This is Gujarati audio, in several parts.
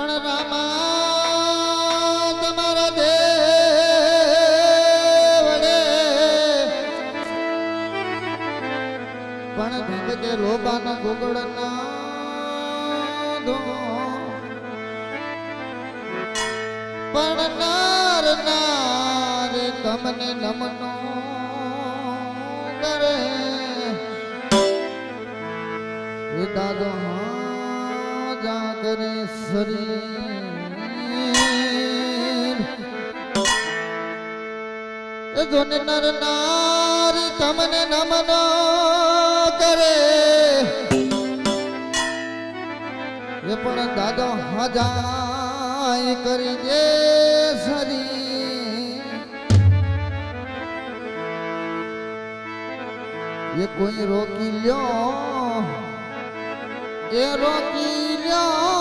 પણ રામા તમારા દેવડે. પણ ભીગ કે લોબાના ગોગળના ધો પણ નાર નાર તમને નમનો કરે. દાદો હા જા કરે શરીર એ જોને નર નાર તમને નમનો કરે. એ પણ દાદો હજાય કરી દે સરી એ કોઈ રોકી લ્યો, એ રોકી લ્યો.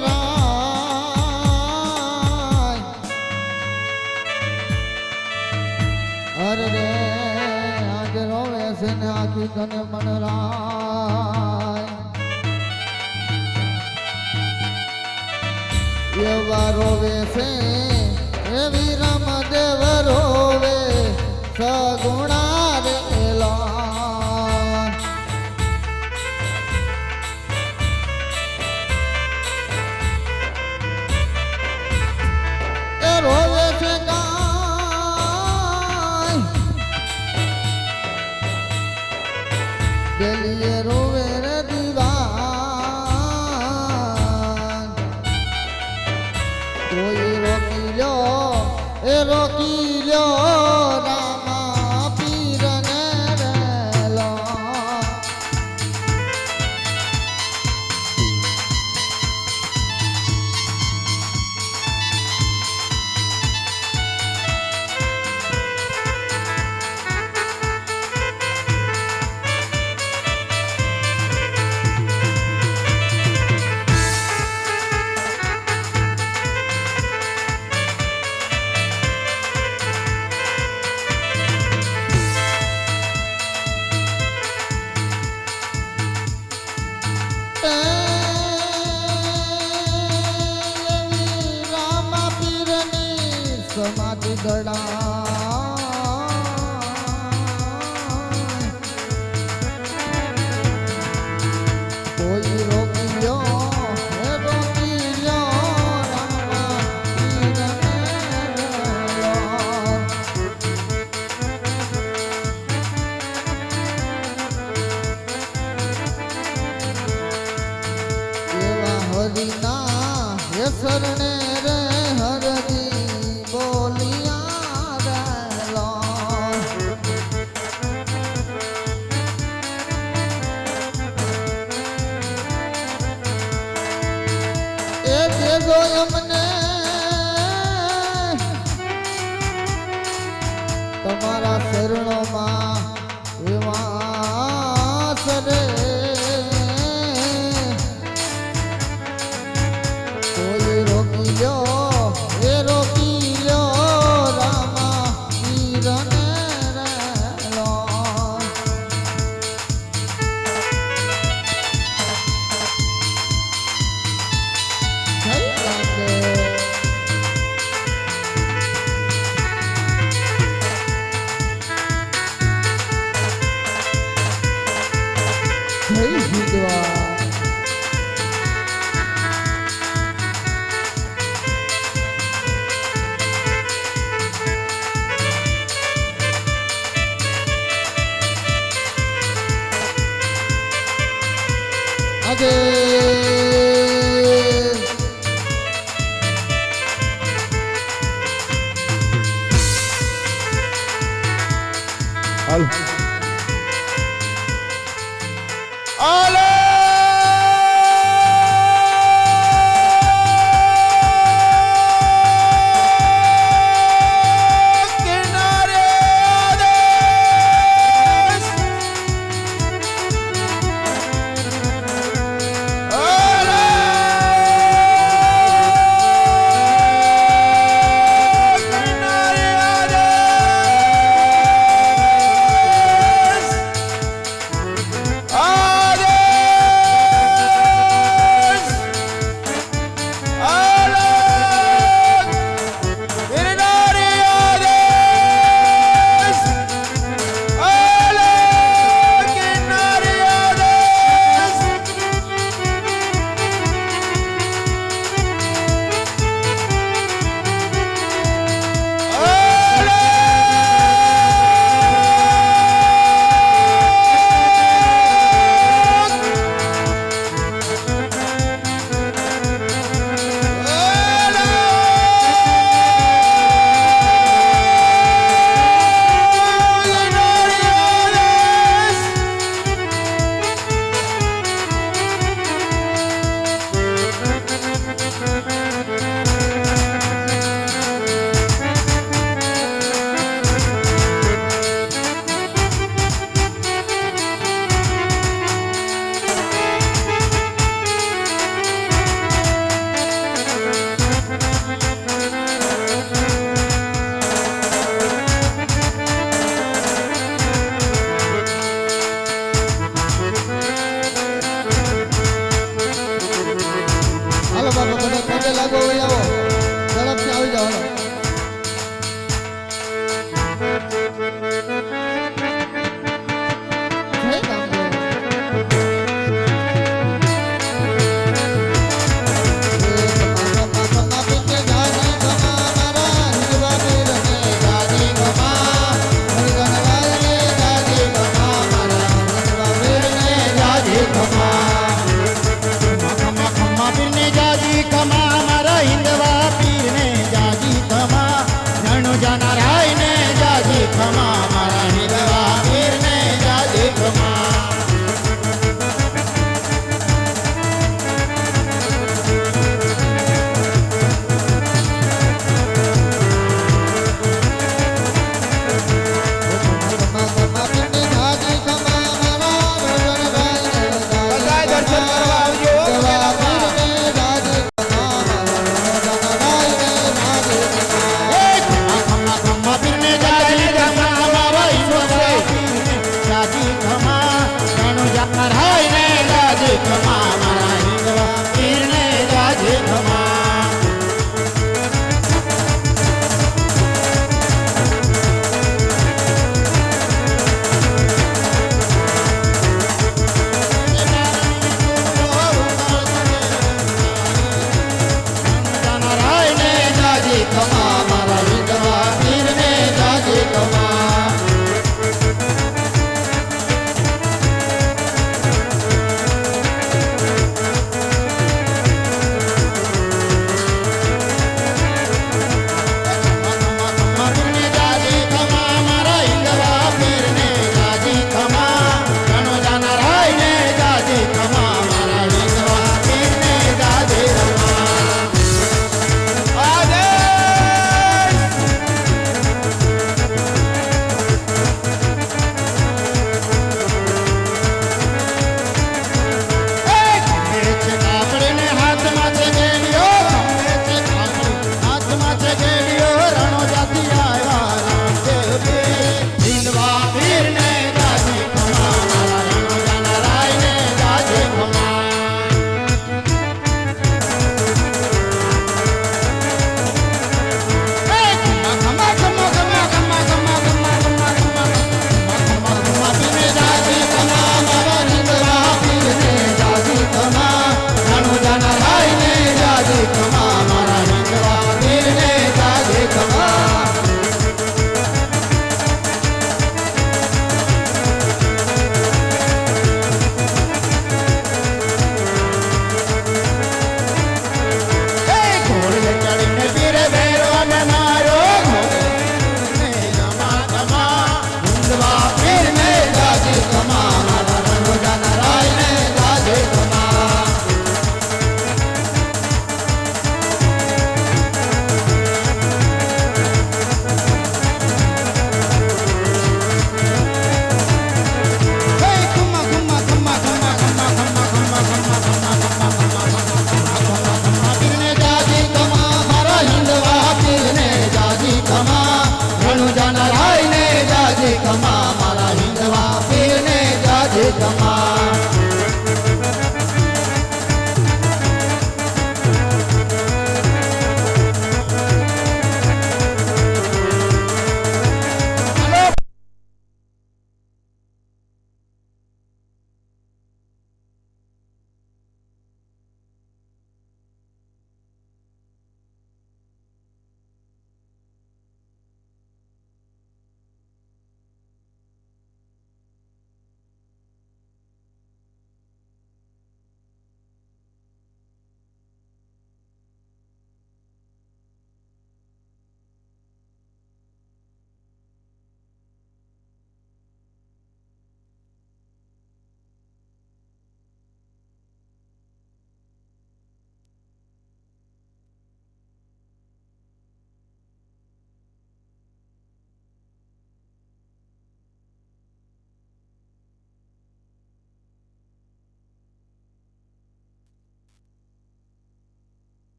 બનરાય અરે રે આજ રોવે છે ને આખી જોને બનરાય એવા રોવે છે, એવી રામદેવ રોવે, સગુણા ગલીએ રોવે રે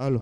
હાલો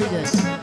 hurry.